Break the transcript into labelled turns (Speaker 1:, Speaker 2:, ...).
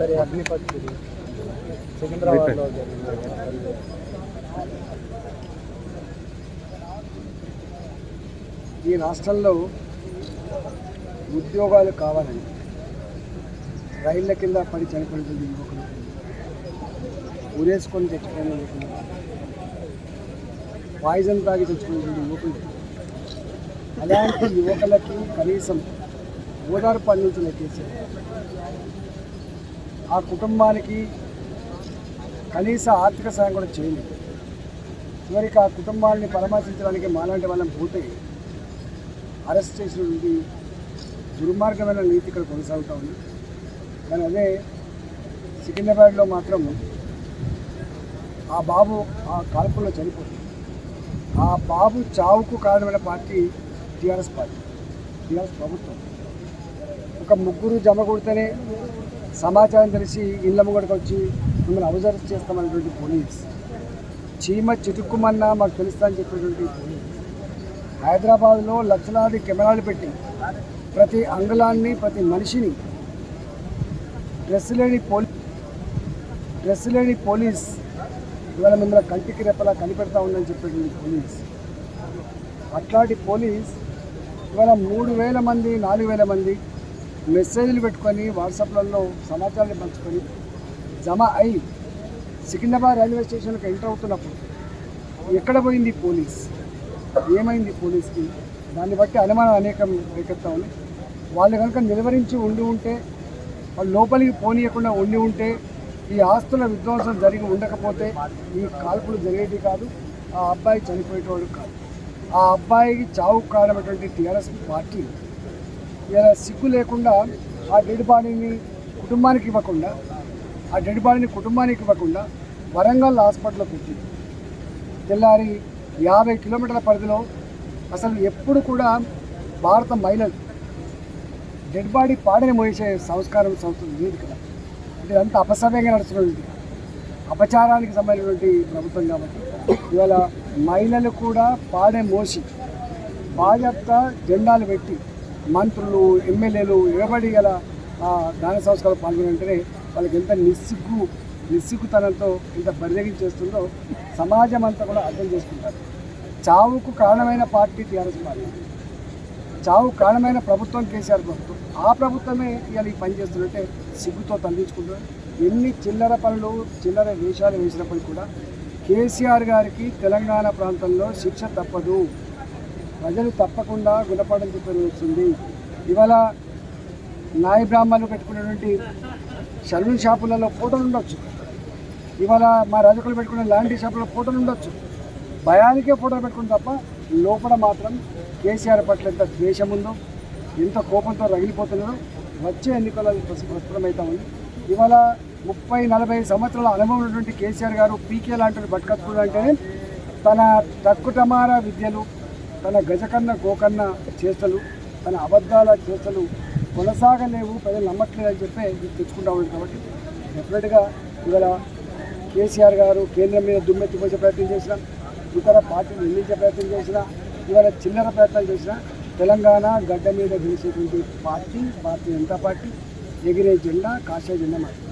Speaker 1: సరే అగ్నిపత్ సికింద్రాబాద్లో జరిగింది.
Speaker 2: ఈ రాష్ట్రంలో ఉద్యోగాలు కావాలని రైళ్ళ కింద పడి చనిపోయినటువంటి యువకులు ఉరేసుకొని చచ్చిపోయిన యువకులు పాయిజన్ తాగి చచ్చిపోయినటువంటి యువకులు అలాంటి యువకులకి కనీసం ఓదార్పు అందించిన కేసీఆర్. ఆ కుటుంబానికి కనీస ఆర్థిక సాయం కూడా చేయండి. చివరికి ఆ కుటుంబాన్ని పరామర్శించడానికి మాలాంటి వాళ్ళని పోతే అరెస్ట్ చేసినటువంటి దుర్మార్గమైన నీతి ఇక్కడ కొనసాగుతూ ఉంది. కానీ అదే సికింద్రాబాద్లో మాత్రం ఆ బాబు ఆ కాల్పుల్లో చనిపోతుంది ఆ బాబు చావుకు కారణమైన పార్టీ టీఆర్ఎస్ పార్టీ టీఆర్ఎస్ ప్రభుత్వం. ఒక ముగ్గురు జమ కొడితేనే సమాచారం తెలిసి ఇళ్ళ ముంగడికి వచ్చి మిమ్మల్ని అబ్జర్వ్ చేస్తామన్నటువంటి పోలీస్. చీమ చిటుక్కుమన్నా మాకు తెలుస్తా అని చెప్పినటువంటి పోలీస్. హైదరాబాద్లో లక్షలాది కెమెరాలు పెట్టి ప్రతి అంగుళాన్ని ప్రతి మనిషిని డ్రెస్ లేని పోలీ డ్రెస్ లేని పోలీస్ ఇవాళ మిమ్మల్ని కంటికి రెప్పలా కనిపెడతా ఉందని చెప్పేటువంటి పోలీస్. అట్లాంటి పోలీస్ ఇవాళ మూడు వేల మంది నాలుగు వేల మంది మెసేజ్లు పెట్టుకొని వాట్సాప్లలో సమాచారాన్ని పంచుకొని జమ అయి సికింద్రాబాద్ రైల్వే స్టేషన్కి ఎంటర్ అవుతున్నప్పుడు ఎక్కడ పోయింది పోలీస్? ఏమైంది పోలీస్కి? దాన్ని బట్టి అనుమానం అనేకం రేకెత్తా ఉంది వాళ్ళు కనుక నిలువరించి ఉండి ఉంటే వాళ్ళు లోపలికి పోనీయకుండా ఉండి ఉంటే ఈ ఆస్తుల విధ్వంసం జరిగి ఉండకపోతే ఈ కాల్పులు జరిగేది కాదు ఆ అబ్బాయి చనిపోయేటోడు కాదు. ఆ అబ్బాయికి చావు కారణమైనటువంటి టీఆర్ఎస్ పార్టీ ఇలా సిగ్గు లేకుండా ఆ డెడ్ బాడీని కుటుంబానికి ఇవ్వకుండా ఆ డెడ్ బాడీని కుటుంబానికి ఇవ్వకుండా వరంగల్ హాస్పిటల్లో పెట్టింది తెల్లారి యాభై కిలోమీటర్ల పరిధిలో అసలు ఎప్పుడు కూడా భారత మహిళలు డెడ్ బాడీ పాడని మోసే సంస్కారం సంస్థ లేదు కదా. అంటే అంత అపసవ్యంగా నడుస్తున్నటువంటి అపచారానికి సంబంధించినటువంటి ప్రభుత్వం కాబట్టి ఇవాళ మహిళలు కూడా పాడే మోసి బాధ్యత జెండాలు పెట్టి మంత్రులు ఎమ్మెల్యేలు ఎవడి గల ఆ దాన సంస్కారాలు పాల్గొనంటేనే వాళ్ళకి ఎంత నిస్సిగ్గు నిస్సిగ్గుతనంతో ఎంత బరిదగించేస్తుందో సమాజం అంతా కూడా అర్థం చేసుకుంటారు. చావుకు కారణమైన పార్టీ టీఆర్ఎస్ పార్టీ. చావు కారణమైన ప్రభుత్వం కేసీఆర్ ప్రభుత్వం. ఆ ప్రభుత్వమే ఇవాళ ఈ పని చేస్తుందంటే సిగ్గుతో తల్లించుకుంటారు ఎన్ని చిల్లర పనులు చిల్లర వేషాలు వేసినప్పటికీ కూడా కేసీఆర్ గారికి తెలంగాణ ప్రాంతంలో శిక్ష తప్పదు. ప్రజలు తప్పకుండా గుణపడని చెప్పని వచ్చింది. ఇవాళ నాయ బ్రాహ్మణులు పెట్టుకున్నటువంటి సలూన్ షాపులలో ఫోటోలు ఉండొచ్చు. ఇవాళ మా రజకులు పెట్టుకునే లాంటి షాపులలో ఫోటోలు ఉండొచ్చు. భయానికే ఫోటోలు పెట్టుకుని తప్ప లోపల మాత్రం కేసీఆర్ పట్ల ఎంత ద్వేషం ఉందో ఎంత కోపంతో రగిలిపోతున్నారో వచ్చే ఎన్నికల్లో ప్రస్ఫుటమవుతా ఉంది ఇవాళ ముప్పై నలభై సంవత్సరాల అనుభవం ఉన్నటువంటి కేసీఆర్ గారు పీకే లాంటి బట్కత్తుడు అంటేనే తన తక్కుటమార విద్యలు తన గజకన్న గోకన్న చేష్టలు తన అబద్ధాల చేష్టలు కొనసాగలేవు ప్రజలు నమ్మట్లేదు అని చెప్పి ఇది తెచ్చుకుంటా ఉంది కాబట్టి డెఫినెట్గా ఇవాళ కేసీఆర్ గారు కేంద్రం మీద దుమ్మెత్తిపోసే ప్రయత్నం చేసిన ఇతర పార్టీలు నిందించే ప్రయత్నం చేసిన ఇవాళ చిల్లర ప్రయత్నాలు చేసిన తెలంగాణ గడ్డ మీద గెలిచేటువంటి పార్టీ భారతీయ జనతా పార్టీ ఎగిరే జెండా కాషాయ జెండా మాత్రం